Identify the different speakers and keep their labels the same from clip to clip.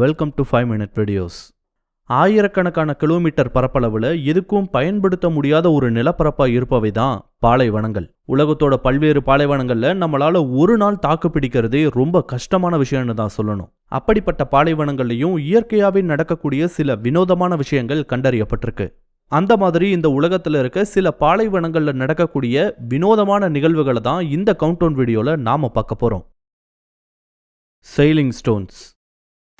Speaker 1: Welcome to five minute videos ஆயிரக்கணக்கான kilometre பரப்பளவில் எதுக்கும் பயன்படுத்த முடியாத ஒரு நிலப்பரப்பா இருப்பவை தான் பாலைவனங்கள். உலகத்தோட பல்வேறு பாலைவனங்கள்ல நம்மளால ஒரு நாள் தாக்கு பிடிக்கிறதே ரொம்ப கஷ்டமான விஷயம்னு தான் சொல்லணும். அப்படிப்பட்ட பாலைவனங்கள்லையும் இயற்கையாவே நடக்கக்கூடிய சில வினோதமான விஷயங்கள் கண்டறியப்பட்டிருக்கு. அந்த மாதிரி இந்த உலகத்துல இருக்க சில பாலைவனங்கள்ல நடக்கக்கூடிய வினோதமான நிகழ்வுகளை தான் இந்த கவுண்டவுன் வீடியோல நாம பார்க்க போகிறோம் செயிலிங் ஸ்டோன்ஸ்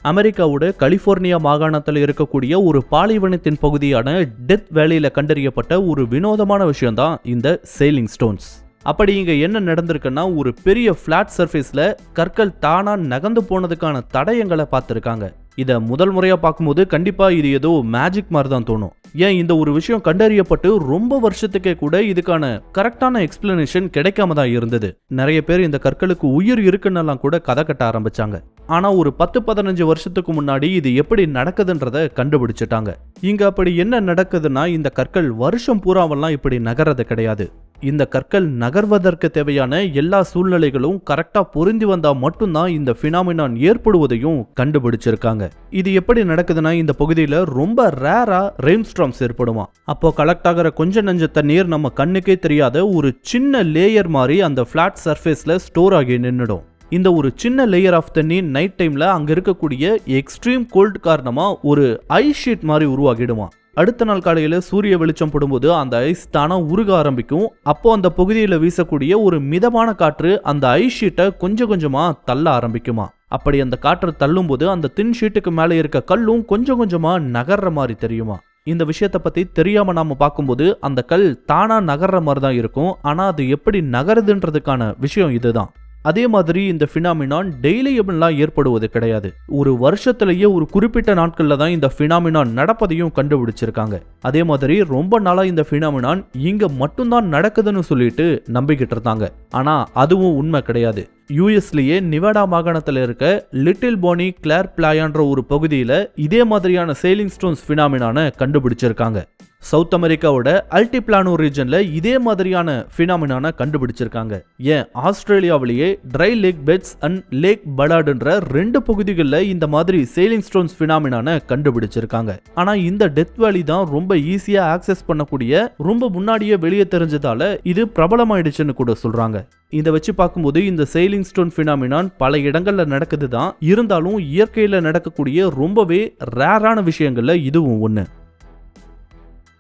Speaker 1: அமெரிக்காவோட கலிஃபோர்னியா மாகாணத்தில் இருக்கக்கூடிய ஒரு பாலைவனத்தின் பகுதியான டெத் வேலையில் கண்டறியப்பட்ட ஒரு வினோதமான விஷயம்தான் இந்த சேலிங் ஸ்டோன்ஸ் அப்படி இங்கே என்ன நடந்திருக்குன்னா ஒரு பெரிய ஃப்ளாட் சர்ஃபேஸில் கற்கள் தானாக நகர்ந்து போனதுக்கான தடயங்களை பார்த்துருக்காங்க. இதை முதல் முறையாக பார்க்கும்போது கண்டிப்பாக இது ஏதோ மேஜிக் மாதிரி தான் தோணும். ஏன் இந்த ஒரு விஷயம் கண்டறியப்பட்டு ரொம்ப வருஷத்துக்கே கூட இதுக்கான கரெக்டான எக்ஸ்பிளனேஷன் கிடைக்காம தான் இருந்தது. நிறைய பேர் இந்த கற்களுக்கு உயிர் இருக்குன்னெல்லாம் கூட கதை கட்ட ஆரம்பிச்சாங்க. ஆனால் ஒரு பத்து பதினஞ்சு வருஷத்துக்கு முன்னாடி இது எப்படி நடக்குதுன்றத கண்டுபிடிச்சிட்டாங்க. இங்க அப்படி என்ன நடக்குதுன்னா இந்த கற்கள் வருஷம் பூராவெல்லாம் இப்படி நகர்றது கிடையாது. இந்த கற்கள் நகர்வதற்கு தேவையான எல்லா சூழ்நிலைகளும் கரெக்டாக பொருந்தி வந்தால் மட்டும்தான் இந்த ஃபினாமினான் ஏற்படுவதையும் கண்டுபிடிச்சிருக்காங்க. இது எப்படி நடக்குதுன்னா இந்த பகுதியில் ரொம்ப ரேராக ரெயின்ஸ்ட்ராம்ஸ் ஏற்படுமா. அப்போ கலெக்ட் ஆகிற கொஞ்ச நஞ்ச தண்ணீர் நம்ம கண்ணுக்கே தெரியாத ஒரு சின்ன லேயர் மாதிரி அந்த ஃப்ளாட் சர்ஃபேஸில் ஸ்டோர் ஆகி நின்றுடும் இந்த ஒரு சின்ன லேயர் ஆஃப் தண்ணி நைட் டைமில் அங்கே இருக்கக்கூடிய எக்ஸ்ட்ரீம் கோல்ட் காரணமாக ஒரு ஐஸ் ஷீட் மாதிரி உருவாகிடுமா. அடுத்த நாள் காலையில் சூரிய வெளிச்சம் படும்போது அந்த ஐஸ் தானா உருக ஆரம்பிக்கும். அப்போ அந்த பகுதியில் வீசக்கூடிய ஒரு மிதமான காற்று அந்த ஐஸ் ஷீட்டை கொஞ்சம் கொஞ்சமாக தள்ள ஆரம்பிக்குமா. அப்படி அந்த காற்று தள்ளும்போது அந்த தின் ஷீட்டுக்கு மேலே இருக்க கல்லும் கொஞ்சம் கொஞ்சமாக நகர்ற மாதிரி தெரியுமா. இந்த விஷயத்தை பற்றி தெரியாமல் நாம் பார்க்கும்போது அந்த கல் தானாக நகர்ற மாதிரி தான் இருக்கும். ஆனால் அது எப்படி நகருதுன்றதுக்கான விஷயம் இதுதான். அதே மாதிரி இந்த ஃபினாமினான் டெய்லியபிள்லாம் ஏற்படுவது கிடையாது. ஒரு வருஷத்திலேயே ஒரு குறிப்பிட்ட நாட்களில் தான் இந்த ஃபினாமினான் நடப்பதையும் கண்டுபிடிச்சிருக்காங்க. அதே மாதிரி ரொம்ப நாளாக இந்த ஃபினாமினான் இங்கே மட்டும்தான் நடக்குதுன்னு சொல்லிட்டு நம்பிக்கிட்டு இருந்தாங்க ஆனால் அதுவும் உண்மை கிடையாது. யூஎஸ்லேயே நிவாடா மாகாணத்தில் இருக்க லிட்டில் போனி கிளேர் பிளாயான்ற ஒரு பகுதியில் இதே மாதிரியான சேலிங் ஸ்டோன்ஸ் ஃபினாமினான கண்டுபிடிச்சிருக்காங்க. சவுத் அமெரிக்காவோட அல்டிப்ளானோ ரீஜனில் இதே மாதிரியான ஃபினாமினான கண்டுபிடிச்சிருக்காங்க. ஏன்? ஆஸ்திரேலியாவிலேயே dry lake beds and lake பலாடுன்ற ரெண்டு பகுதிகளில் இந்த மாதிரி சேலிங் ஸ்டோன்ஸ் ஃபினாமினான கண்டுபிடிச்சிருக்காங்க. ஆனால் இந்த டெத் வேலி தான் ரொம்ப ஈஸியாக ஆக்சஸ் பண்ணக்கூடிய ரொம்ப முன்னாடியே வெளியே தெரிஞ்சதால இது பிரபலமாயிடுச்சுன்னு கூட சொல்கிறாங்க இதை வச்சு பார்க்கும்போது இந்த செயலிங் ஸ்டோன் ஃபினாமினான் பல இடங்களில் நடக்குது தான் இருந்தாலும் இயற்கையில் நடக்கக்கூடிய ரொம்பவே ரேரான விஷயங்களில் இதுவும் ஒன்று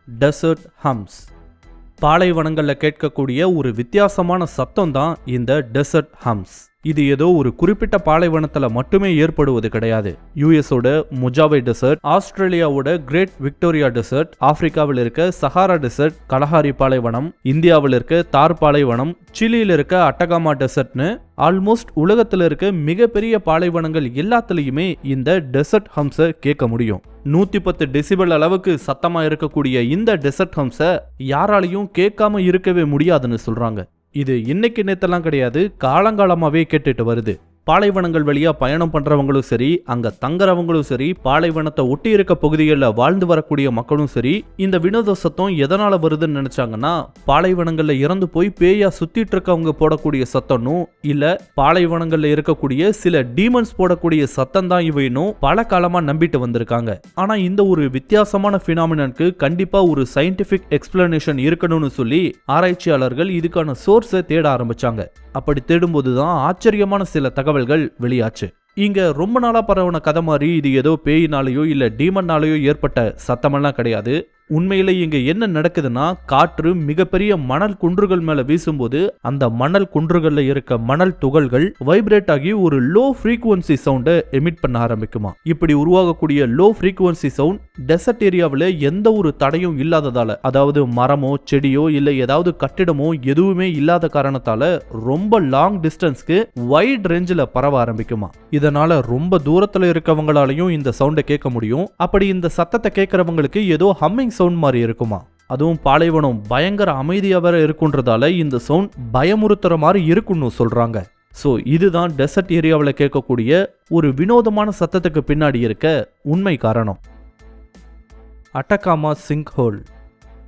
Speaker 1: டெசர்ட் ஹம்ஸ் பாலைவனங்களில் கேட்கக்கூடிய ஒரு வித்தியாசமான சத்தம் தான் இந்த டெசர்ட் ஹம்ஸ் இது ஏதோ ஒரு குறிப்பிட்ட பாலைவனத்துல மட்டுமே ஏற்படுவது கிடையாது. யூஎஸோட முஜாவை டெசர்ட் ஆஸ்திரேலியாவோட கிரேட் விக்டோரியா டெசர்ட் ஆப்பிரிக்காவில் இருக்க சஹாரா டெசர்ட் கலஹாரி பாலைவனம் இந்தியாவில் இருக்க தார் பாலைவனம் சிலியில் இருக்க அட்டகாமா டெசர்ட்னு ஆல்மோஸ்ட் உலகத்தில் இருக்க மிகப்பெரிய பாலைவனங்கள் எல்லாத்துலேயுமே இந்த டெசர்ட் ஹம்ஸை கேட்க முடியும். நூத்தி பத்து டெசிபல் அளவுக்கு சத்தமா இருக்கக்கூடிய இந்த டெசர்ட் ஹம்ஸை யாராலையும் கேட்காம இருக்கவே முடியாதுன்னு சொல்றாங்க. இது இன்னைக்கு நேத்தெல்லாம் கிடையாது காலங்காலமாகவே கேட்டுட்டு வருது. பாலைவனங்கள் வழியாக பயணம் பண்ணுறவங்களும் சரி அங்கே தங்குறவங்களும் சரி பாலைவனத்தை ஒட்டி இருக்க பகுதிகளில் வாழ்ந்து வரக்கூடிய மக்களும் சரி இந்த வினோத சத்தம் எதனால் வருதுன்னு நினச்சாங்கன்னா பாலைவனங்களில் இறந்து போய் பேயா சுற்றிட்டு இருக்கவங்க போடக்கூடிய சத்தம்னும் இல்லை பாலைவனங்களில் இருக்கக்கூடிய சில டீமன்ஸ் போடக்கூடிய சத்தம் தான் இவைனும் பல காலமாக நம்பிட்டு வந்திருக்காங்க. ஆனால் இந்த ஒரு வித்தியாசமான ஃபினாமினனுக்கு கண்டிப்பாக ஒரு சயின்டிஃபிக் எக்ஸ்பிளனேஷன் இருக்கணும்னு சொல்லி ஆராய்ச்சியாளர்கள் இதுக்கான சோர்ஸை தேட ஆரம்பிச்சாங்க. அப்படி தேடும்போது தான் ஆச்சரியமான சில தகவல்கள் வெளியாச்சு. இங்க ரொம்ப நாளா பரவன கதை மாதிரி இது ஏதோ பேயினாலேயோ இல்ல டீமன்னாலேயோ ஏற்பட்ட சத்தமெல்லாம் கிடையாது. உண்மையில இங்க என்ன நடக்குதுன்னா காற்று மிகப்பெரிய மணல் குன்றுகள் மேல வீசும்போது அந்த மணல் குன்றுகள்ல இருக்க மணல் துகள்கள் வைப்ரேட் ஆகி ஒரு லோ ஃப்ரீக்குவன்சி சவுண்டை எமிட் பண்ண ஆரம்பிக்குமா. இப்படி உருவாகக்கூடிய லோ ஃப்ரீக்குவன்சி சவுண்ட் டெசர்ட் ஏரியாவில் எந்த ஒரு தடையும் இல்லாததால அதாவது மரமோ செடியோ இல்லை ஏதாவது கட்டிடமோ எதுவுமே இல்லாத காரணத்தால ரொம்ப லாங் டிஸ்டன்ஸ்க்கு வைட் ரேஞ்சில் பரவ ஆரம்பிக்குமா. இதனால ரொம்ப தூரத்துல இருக்கவங்களாலையும் இந்த சவுண்டை கேட்க முடியும். அப்படி இந்த சத்தத்தை கேட்கறவங்களுக்கு ஏதோ ஹம்மிங் சவுண்ட் மாதிரி இருக்குமா? அதுவும் பாலைவனம் பயங்கர அமைதியாக வேற இருக்குன்றதால இந்த சவுண்ட் பயமுறுத்துற மாதிரி இருக்குன்னு சொல்கிறாங்க ஸோ இதுதான் டெசர்ட் ஏரியாவில் கேட்கக்கூடிய ஒரு வினோதமான சத்தத்துக்கு பின்னாடி இருக்க உண்மை காரணம். அட்டகாமா சிங்க் ஹோல்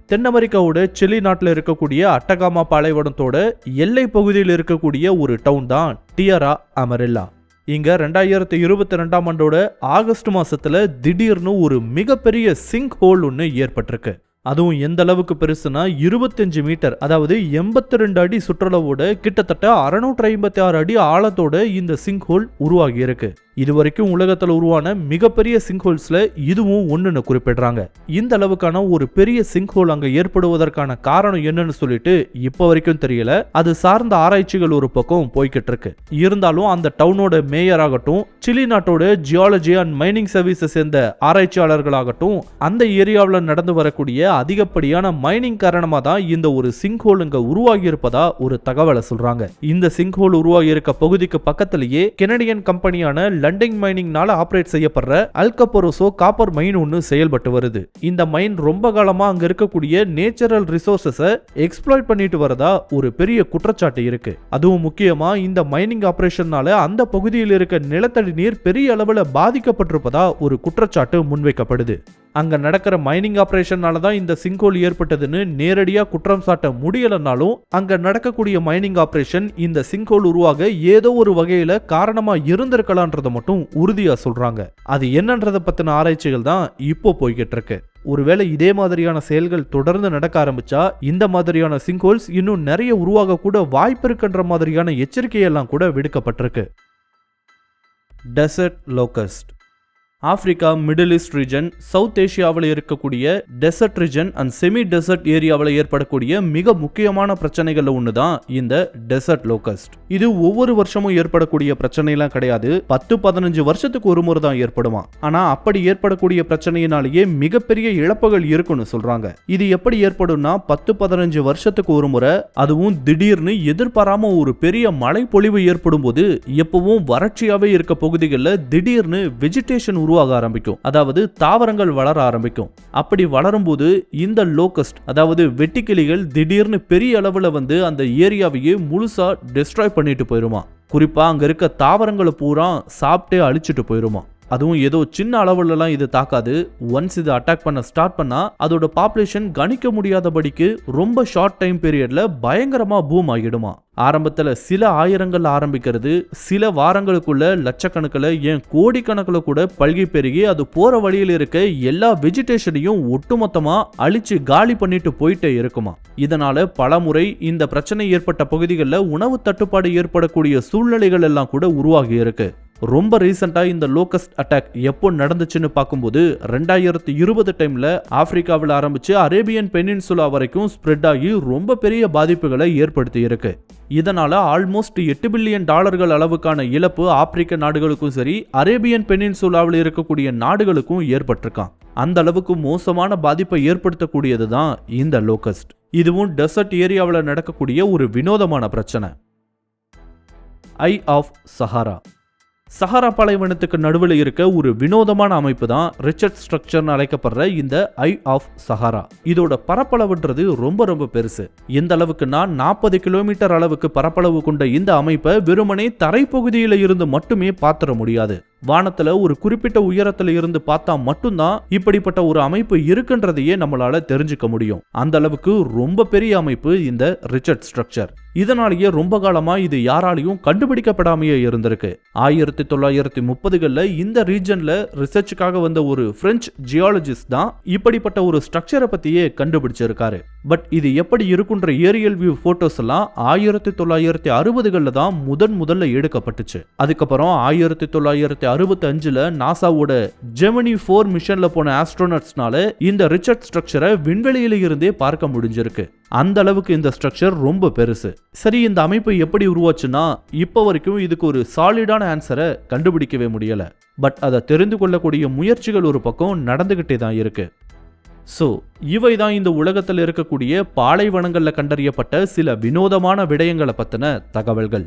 Speaker 1: தென் அமெரிக்காவோட சிலி நாட்டில் இருக்கக்கூடிய அட்டகாமா பாலைவனத்தோட எல்லை பகுதியில் இருக்கக்கூடிய ஒரு டவுன் தான் டியரா அமரில்லா இங்கே ரெண்டாயிரத்தி இருபத்தி ரெண்டாம் ஆண்டோட ஆகஸ்ட் மாதத்தில் திடீர்னு ஒரு மிகப்பெரிய சிங்க் ஹோல் ஒன்று ஏற்பட்டிருக்கு. அதுவும் எந்த அளவுக்கு பெருசுனா இருபத்தஞ்சு மீட்டர் அதாவது எண்பத்தி ரெண்டு அடி சுற்றளவோட கிட்டத்தட்ட அறுநூற்றி ஐம்பத்தி ஆறு அடி ஆழத்தோட இந்த சிங்க் ஹோல் உருவாகியிருக்கு. இது வரைக்கும் உலகத்தில் உருவான மிகப்பெரிய சிங்க்ஹோல்ஸில் இதுவும் ஒன்றுன்னு குறிப்பிடுறாங்க. இந்த அளவுக்கான ஒரு பெரிய சிங்க் ஹோல் ஏற்படுவதற்கான காரணம் என்னன்னு சொல்லிட்டு இப்போ வரைக்கும் தெரியல. அது சார்ந்த ஆராய்ச்சிகள் ஒரு பக்கம் போய்கிட்டு இருக்கு. இருந்தாலும் அந்த டவுனோட மேயர் ஆகட்டும் சிலி நாட்டோட ஜியாலஜி அண்ட் மைனிங் சர்வீஸை சேர்ந்த ஆராய்ச்சியாளர்களாகட்டும் அந்த ஏரியாவில் நடந்து வரக்கூடிய அதிகப்படியான மைனிங் காரணமாக தான் இந்த ஒரு சிங்க்ஹோல் ஹோல் இங்க உருவாகி இருப்பதா ஒரு தகவலை சொல்றாங்க. இந்த சிங்க்ஹோல் உருவாகி இருக்க பகுதிக்கு பக்கத்திலேயே கெனடியன் கம்பெனியான லண்டன் மைனிங்னால ஆப்ரேட் செய்யப்படுற அல்கப்பரோசோ காப்பர் மைன் ஒன்று செயல்பட்டு வருது. இந்த மைன் ரொம்ப காலமா அங்க இருக்கக்கூடிய நேச்சுரல் ரிசோர்சஸை எக்ஸ்ப்ளாய்ட் பண்ணிட்டு வரதா ஒரு பெரிய குற்றச்சாட்டு இருக்கு. அதுவும் முக்கியமா இந்த மைனிங் ஆபரேஷன்னால அந்த பகுதியில் இருக்க நிலத்தடி நீர் பெரிய அளவில் பாதிக்கப்பட்டிருப்பதா ஒரு குற்றச்சாட்டு முன்வைக்கப்படுது. அங்கே நடக்கிற மைனிங் ஆப்ரேஷனால தான் இந்த சிங்கோல் ஏற்பட்டதுன்னு நேரடியாக குற்றம் சாட்ட முடியலனாலும் அங்கே நடக்கக்கூடிய மைனிங் ஆப்ரேஷன் இந்த சிங்கோல் உருவாக ஏதோ ஒரு வகையில் காரணமாக இருந்திருக்கலான்றத மட்டும் உறுதியாக சொல்கிறாங்க அது என்னன்றத பற்றின ஆராய்ச்சிகள் தான் இப்போ போய்கிட்டு இருக்கு. ஒருவேளை இதே மாதிரியான செயல்கள் தொடர்ந்து நடக்க ஆரம்பிச்சா இந்த மாதிரியான சிங்கோல்ஸ் இன்னும் நிறைய உருவாக கூட வாய்ப்பு இருக்குன்ற மாதிரியான எச்சரிக்கையெல்லாம் கூட விடுக்கப்பட்டிருக்கு. Desert locust Africa middle east region south ஏஷியாவில் இருக்கக்கூடிய desert region and semi desert ஏரியாவில் ஏற்படக்கூடிய மிக முக்கியமான பிரச்சனைகள்ல ஒன்று தான் இந்த டெசர்ட் லோகஸ்ட் இது ஒவ்வொரு வருஷமும் ஏற்படக்கூடிய பிரச்சனைலாம் கிடையாது. பத்து பதினஞ்சு வருஷத்துக்கு ஒரு முறை தான் ஏற்படுமா. ஆனா அப்படி ஏற்படக்கூடிய பிரச்சனையினாலேயே மிகப்பெரிய இழப்புகள் இருக்குன்னு சொல்றாங்க. இது எப்படி ஏற்படும்னா பத்து பதினஞ்சு வருஷத்துக்கு ஒரு முறை அதுவும் திடீர்னு எதிர்பாராம ஒரு பெரிய மழை பொழிவு ஏற்படும் போது எப்பவும் வறட்சியாவே இருக்க பகுதிகளில் திடீர்னு வெஜிடேஷன் உருவாக ஆரம்பிக்கும். அதாவது தாவரங்கள் வளர ஆரம்பிக்கும். அப்படி வளரும்போது இந்த லோக்கஸ்ட் அதாவது வெட்டிக்கிளிகள் திடீர்னு பெரிய அளவுல வந்து அந்த ஏரியாவையே முழுசா டெஸ்ட்ராய் பண்ணிட்டு போயிருமா. குறிப்பா அங்க இருக்க தாவரங்களை பூரா சாப்பிட்டே அழிச்சிட்டு போயிருமா. அதுவும் ஏதோ சின்ன அளவுலலாம் இது தாக்காது. ஒன்ஸ் இது அட்டாக் பண்ண ஸ்டார்ட் பண்ணால் அதோட பாப்புலேஷன் கணிக்க முடியாதபடிக்கு ரொம்ப ஷார்ட் டைம் பீரியடில் பயங்கரமாக பூம் ஆகிடுமா. ஆரம்பத்தில் சில ஆயிரங்கள் ஆரம்பிக்கிறது சில வாரங்களுக்குள்ள லட்சக்கணக்கில் ஏன் கோடிக்கணக்கில் கூட பல்கி பெருகி அது போகிற வழியில் இருக்க எல்லா வெஜிடேஷனையும் ஒட்டுமொத்தமாக அழிச்சு காலி பண்ணிட்டு போயிட்டே இருக்குமா. இதனால பலமுறை இந்த பிரச்சனை ஏற்பட்ட பகுதிகளில் உணவு தட்டுப்பாடு ஏற்படக்கூடிய சூழ்நிலைகள் எல்லாம் கூட உருவாகி இருக்கு. ரொம்ப ரீசெண்டாக இந்த லோக்கஸ்ட் அட்டாக் எப்போ நடந்துச்சுன்னு பார்க்கும்போது ரெண்டாயிரத்தி இருபது டைமில் ஆப்பிரிக்காவில் ஆரம்பித்து அரேபியன் பெனின்சுலா வரைக்கும் ஸ்ப்ரெட் ஆகி ரொம்ப பெரிய பாதிப்புகளை ஏற்படுத்தி இருக்கு. இதனால் ஆல்மோஸ்ட் எட்டு பில்லியன் டாலர்கள் அளவுக்கான இழப்பு ஆப்பிரிக்க நாடுகளுக்கும் சரி அரேபியன் பெனின்சுலாவில் இருக்கக்கூடிய நாடுகளுக்கும் ஏற்பட்டிருக்கான் அந்த அளவுக்கு மோசமான பாதிப்பை ஏற்படுத்தக்கூடியது தான் இந்த லோக்கஸ்ட் இதுவும் டெசர்ட் ஏரியாவில் நடக்கக்கூடிய ஒரு வினோதமான பிரச்சனை. ஐ ஆஃப் சஹாரா சஹாரா பாலைவனத்துக்கு நடுவில் இருக்க ஒரு வினோதமான அமைப்பு தான் ரிச்சர்ட் ஸ்ட்ரக்சர்னு அழைக்கப்படுற இந்த ஐ ஆஃப் சஹாரா. இதோட பரப்பளவுன்றது ரொம்ப ரொம்ப பெருசு. எந்த அளவுக்குன்னா நாற்பது கிலோமீட்டர் அளவுக்கு பரப்பளவு கொண்ட இந்த அமைப்பை வெறுமனே தரைப்பகுதியில் இருந்து மட்டுமே பாத்திர முடியாது. வானத்துல ஒரு குறிப்பிட்ட உயரத்துல இருந்து பார்த்தா மட்டும்தான் இப்படிப்பட்ட ஒரு அமைப்பு இருக்குன்றதையே நம்மளால தெரிஞ்சுக்க முடியும். அந்த அளவுக்கு ரொம்ப பெரிய அமைப்பு இந்த ரிச்சர்ட் ஸ்ட்ரக்சர். இதனாலேயே ரொம்ப காலமா இது யாராலையும் கண்டுபிடிக்கப்படாமையே இருந்திருக்கு. ஆயிரத்தி தொள்ளாயிரத்தி முப்பதுகள்ல இந்த ரீஜன்ல ரிசர்ச்சுக்காக வந்த ஒரு பிரெஞ்சு ஜியாலஜிஸ்ட் தான் இப்படிப்பட்ட ஒரு ஸ்ட்ரக்சரை பத்தியே கண்டுபிடிச்சிருக்காரு. பட் இது எப்படி இருக்குன்ற ஏரியல் வியூ போட்டோஸ் எல்லாம் ஆயிரத்தி தொள்ளாயிரத்தி அறுபதுகள்ல தான் முதன் முதல்ல எடுக்கப்பட்டுச்சு. அதுக்கப்புறம் ஆயிரத்தி தொள்ளாயிரத்தி அறுபத்தஞ்சில் நாசாவோட ஜெமினி ஃபோர் மிஷனில் போன ஆஸ்ட்ரோனட்ஸ்னால இந்த ரிச்சர்ட் ஸ்ட்ரக்சரை விண்வெளியில இருந்தே பார்க்க முடிஞ்சிருக்கு. அந்த அளவுக்கு இந்த ஸ்ட்ரக்சர் ரொம்ப பெருசு. சரி இந்த அமைப்பு எப்படி உருவாச்சுன்னா இப்போ வரைக்கும் இதுக்கு ஒரு சாலிடான ஆன்சரை கண்டுபிடிக்கவே முடியல. பட் அதை தெரிந்து கொள்ளக்கூடிய முயற்சிகள் ஒரு பக்கம் நடந்துகிட்டே தான் இருக்கு. ஸோ இவை தான் இந்த உலகத்தில் இருக்கக்கூடிய பாலைவனங்களில் கண்டறியப்பட்ட சில வினோதமான விடயங்களை பற்றின தகவல்கள்.